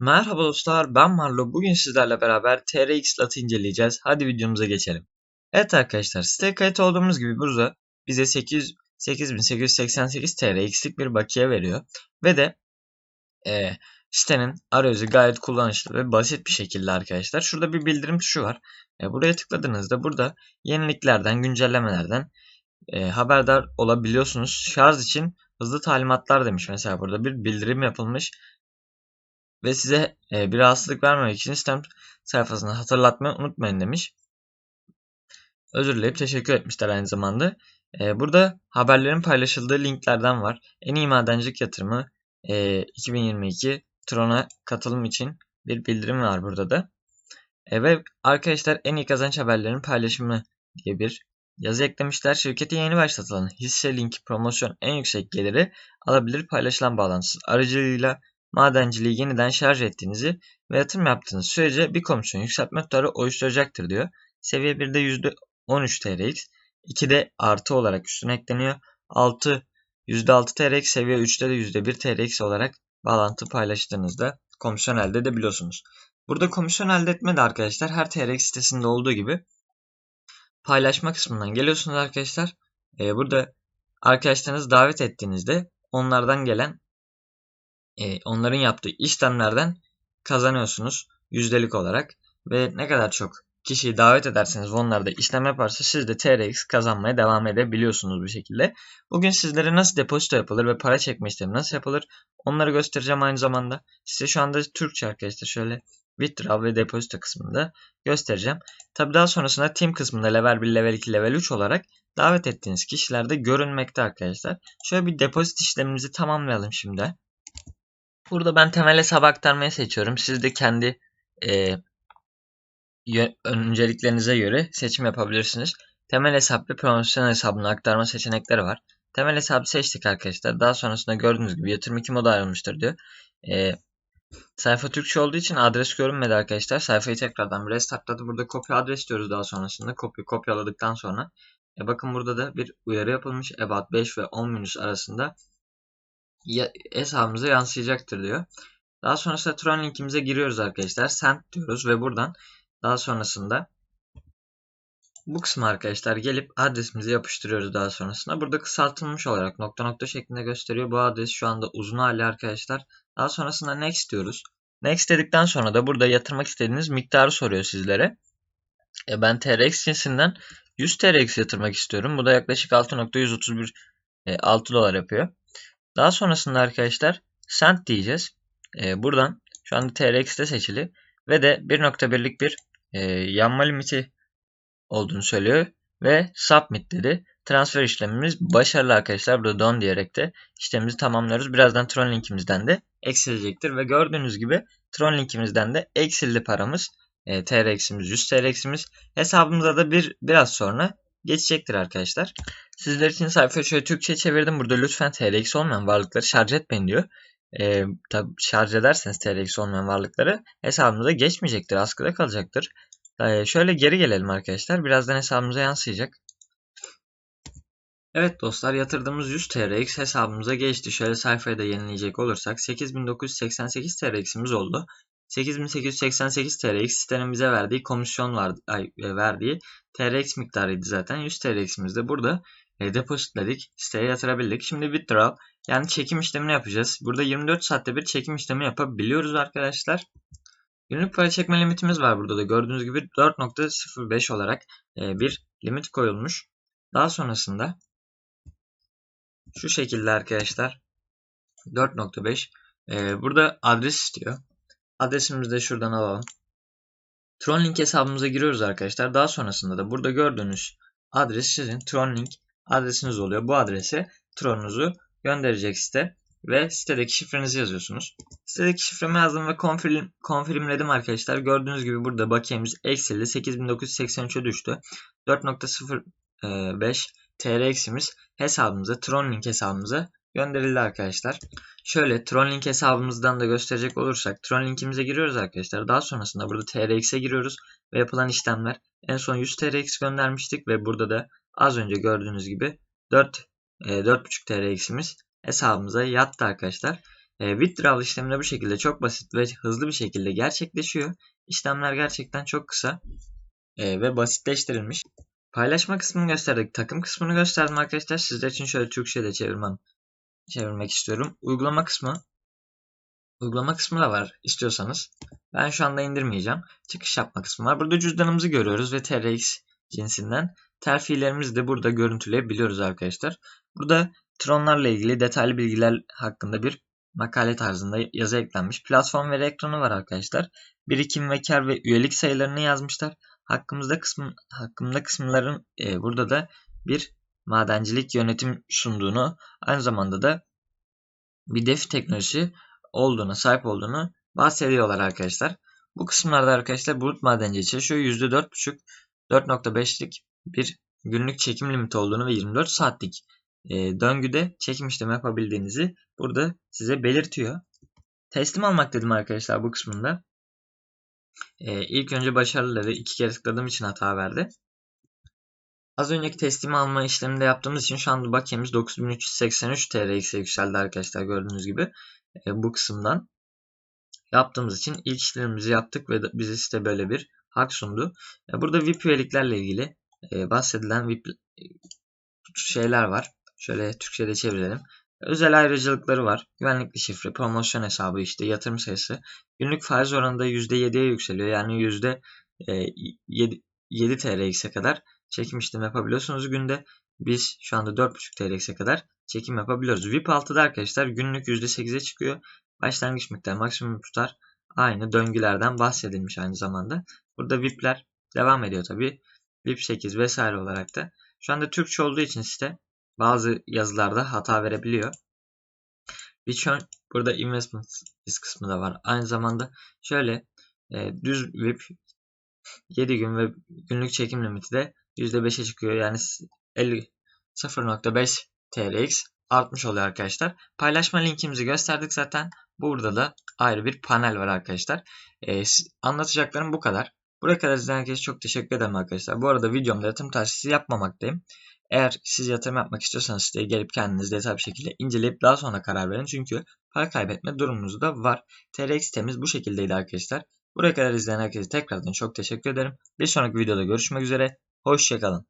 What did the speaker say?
Merhaba dostlar ben Marlo. Bugün sizlerle beraber TRX latı inceleyeceğiz. Hadi videomuza geçelim. Evet arkadaşlar siteye kayıt olduğumuz gibi burada bize 800, 8888 TRX'lik bir bakiye veriyor. Ve de e, sitenin arayüzü gayet kullanışlı ve basit bir şekilde arkadaşlar. Şurada bir bildirim tuşu var. E, buraya tıkladığınızda burada yeniliklerden, güncellemelerden e, haberdar olabiliyorsunuz. Şarj için hızlı talimatlar demiş mesela burada bir bildirim yapılmış ve size e, bir rahatsızlık vermemek için sistem sayfasını hatırlatmayı unutmayın demiş. Özür dileyip teşekkür etmişler aynı zamanda. E, burada haberlerin paylaşıldığı linklerden var. En iyi madencilik yatırımı e, 2022 Tron'a katılım için bir bildirim var burada da. E, ve arkadaşlar en iyi kazanç haberlerinin paylaşımı diye bir yazı eklemişler. Şirkete yeni başlatılan hisse linki promosyon en yüksek geliri alabilir paylaşılan bağlantısı aracılığıyla madenciliği yeniden şarj ettiğinizi ve yatırım yaptığınız sürece bir komisyon yükseltme tutarı oluşturacaktır diyor. Seviye 1'de %13 TRX, 2'de artı olarak üstüne ekleniyor. 6 %6 TRX, seviye 3'te de %1 TRX olarak bağlantı paylaştığınızda komisyon elde edebiliyorsunuz. Burada komisyon elde etme de arkadaşlar her TRX sitesinde olduğu gibi paylaşma kısmından geliyorsunuz arkadaşlar. Ee, burada arkadaşlarınızı davet ettiğinizde onlardan gelen e, onların yaptığı işlemlerden kazanıyorsunuz yüzdelik olarak ve ne kadar çok kişiyi davet ederseniz onlar da işlem yaparsa siz de TRX kazanmaya devam edebiliyorsunuz bu şekilde. Bugün sizlere nasıl depozito yapılır ve para çekme işlemi nasıl yapılır onları göstereceğim aynı zamanda. Size şu anda Türkçe arkadaşlar şöyle withdraw ve depozito kısmında göstereceğim. Tabi daha sonrasında team kısmında level 1, level 2, level 3 olarak davet ettiğiniz kişilerde görünmekte arkadaşlar. Şöyle bir depozit işlemimizi tamamlayalım şimdi. Burada ben temel hesabı aktarmayı seçiyorum. Siz de kendi e, önceliklerinize göre seçim yapabilirsiniz. Temel hesap ve promosyon hesabını aktarma seçenekleri var. Temel hesabı seçtik arkadaşlar. Daha sonrasında gördüğünüz gibi yatırım 2 moda ayrılmıştır diyor. E, sayfa Türkçe olduğu için adres görünmedi arkadaşlar. Sayfayı tekrardan restartladı. Burada kopya adres diyoruz daha sonrasında. Kopya kopyaladıktan sonra. E, bakın burada da bir uyarı yapılmış. About 5 ve 10 minus arasında hesabımıza yansıyacaktır diyor. Daha sonrasında Tron linkimize giriyoruz arkadaşlar. Send diyoruz ve buradan daha sonrasında bu kısmı arkadaşlar gelip adresimizi yapıştırıyoruz daha sonrasında. Burada kısaltılmış olarak nokta nokta şeklinde gösteriyor. Bu adres şu anda uzun hali arkadaşlar. Daha sonrasında next diyoruz. Next dedikten sonra da burada yatırmak istediğiniz miktarı soruyor sizlere. E ben TRX cinsinden 100 TRX yatırmak istiyorum. Bu da yaklaşık 6.131 e, 6 dolar yapıyor. Daha sonrasında arkadaşlar send diyeceğiz. Ee, buradan şu anda TRX'de seçili ve de 1.1'lik bir e, yanma limiti olduğunu söylüyor ve submit dedi. Transfer işlemimiz başarılı arkadaşlar. Burada don diyerek de işlemimizi tamamlıyoruz. Birazdan Tron linkimizden de eksilecektir ve gördüğünüz gibi Tron linkimizden de eksildi paramız. E, TRX'imiz 100 TRX'imiz hesabımıza da bir biraz sonra geçecektir arkadaşlar. Sizler için sayfayı şöyle Türkçe çevirdim. Burada lütfen TRX olmayan varlıkları şarj etmeyin diyor. Ee, tabi şarj ederseniz TRX olmayan varlıkları hesabımıza geçmeyecektir. Askıda kalacaktır. Ee, şöyle geri gelelim arkadaşlar. Birazdan hesabımıza yansıyacak. Evet dostlar yatırdığımız 100 TRX hesabımıza geçti. Şöyle sayfayı da yenileyecek olursak 8988 TRX'imiz oldu. 8888 TRX sitenin bize verdiği komisyon vardı, ay, e, verdiği TRX miktarıydı zaten. 100 TRX'imiz de burada e, depozitledik. Siteye yatırabildik. Şimdi withdraw yani çekim işlemini yapacağız. Burada 24 saatte bir çekim işlemi yapabiliyoruz arkadaşlar. Günlük para çekme limitimiz var burada da. Gördüğünüz gibi 4.05 olarak e, bir limit koyulmuş. Daha sonrasında şu şekilde arkadaşlar 4.5 e, burada adres istiyor. Adresimizi de şuradan alalım. Tronlink hesabımıza giriyoruz arkadaşlar. Daha sonrasında da burada gördüğünüz adres sizin Tronlink adresiniz oluyor. Bu adrese Tron'unuzu gönderecek site ve sitedeki şifrenizi yazıyorsunuz. Sitedeki şifremi yazdım ve confirm, confirmledim arkadaşlar. Gördüğünüz gibi burada bakiyemiz eksildi. 8983'e düştü. 4.05 TRX'imiz hesabımıza, Tronlink hesabımıza gönderildi arkadaşlar. Şöyle Tronlink hesabımızdan da gösterecek olursak Tronlink'imize giriyoruz arkadaşlar. Daha sonrasında burada TRX'e giriyoruz ve yapılan işlemler en son 100 TRX göndermiştik ve burada da az önce gördüğünüz gibi 4 e, 4.5 TRX'imiz hesabımıza yattı arkadaşlar. E, withdrawal işlemi de bu şekilde çok basit ve hızlı bir şekilde gerçekleşiyor. İşlemler gerçekten çok kısa e, ve basitleştirilmiş. Paylaşma kısmını gösterdik. Takım kısmını gösterdim arkadaşlar. Sizler için şöyle Türkçe'de çevirmem, çevirmek istiyorum. Uygulama kısmı. Uygulama kısmı da var istiyorsanız. Ben şu anda indirmeyeceğim. Çıkış yapma kısmı var. Burada cüzdanımızı görüyoruz ve TRX cinsinden terfilerimizi de burada görüntüleyebiliyoruz arkadaşlar. Burada Tronlarla ilgili detaylı bilgiler hakkında bir makale tarzında yazı eklenmiş. Platform veri ekranı var arkadaşlar. Birikim ve kar ve üyelik sayılarını yazmışlar. Hakkımızda kısmı, hakkımda kısımların e, burada da bir madencilik yönetim sunduğunu aynı zamanda da bir def teknolojisi olduğunu, sahip olduğunu bahsediyorlar arkadaşlar. Bu kısımlarda arkadaşlar bulut madenci çalışıyor. %4.5 4.5'lik bir günlük çekim limiti olduğunu ve 24 saatlik e, döngüde çekim işlemi yapabildiğinizi burada size belirtiyor. Teslim almak dedim arkadaşlar bu kısmında. E, ilk önce başarıları iki kere tıkladığım için hata verdi. Az önceki teslim alma işleminde yaptığımız için şu anda bakiyemiz 9383 TRX'e yükseldi arkadaşlar gördüğünüz gibi. E, bu kısımdan yaptığımız için ilk işlemimizi yaptık ve bize site böyle bir hak sundu. E, burada VIP üyeliklerle ilgili e, bahsedilen VIP şeyler var. Şöyle Türkçe'de çevirelim. Özel ayrıcalıkları var. Güvenlikli şifre, promosyon hesabı, işte yatırım sayısı. Günlük faiz oranında %7'ye yükseliyor. Yani %7, 7 TRX'e kadar çekim işlemi yapabiliyorsunuz günde. Biz şu anda 4.5 TRX'e kadar çekim yapabiliyoruz. VIP 6'da arkadaşlar günlük %8'e çıkıyor. Başlangıç miktarı maksimum tutar. Aynı döngülerden bahsedilmiş aynı zamanda. Burada VIP'ler devam ediyor tabi. VIP 8 vesaire olarak da. Şu anda Türkçe olduğu için site bazı yazılarda hata verebiliyor. Return burada investment kısmı da var. Aynı zamanda şöyle e, düz VIP 7 gün ve günlük çekim limiti de %5'e çıkıyor. Yani 50 0.5 TRX artmış oluyor arkadaşlar. Paylaşma linkimizi gösterdik zaten. Burada da ayrı bir panel var arkadaşlar. Ee, anlatacaklarım bu kadar. Buraya kadar izleyen herkese çok teşekkür ederim arkadaşlar. Bu arada videomda yatırım tavsiyesi yapmamaktayım. Eğer siz yatırım yapmak istiyorsanız siteye gelip kendiniz detaylı bir şekilde inceleyip daha sonra karar verin. Çünkü para kaybetme durumunuz da var. TRX temiz bu şekildeydi arkadaşlar. Buraya kadar izleyen herkese tekrardan çok teşekkür ederim. Bir sonraki videoda görüşmek üzere. Hoşçakalın.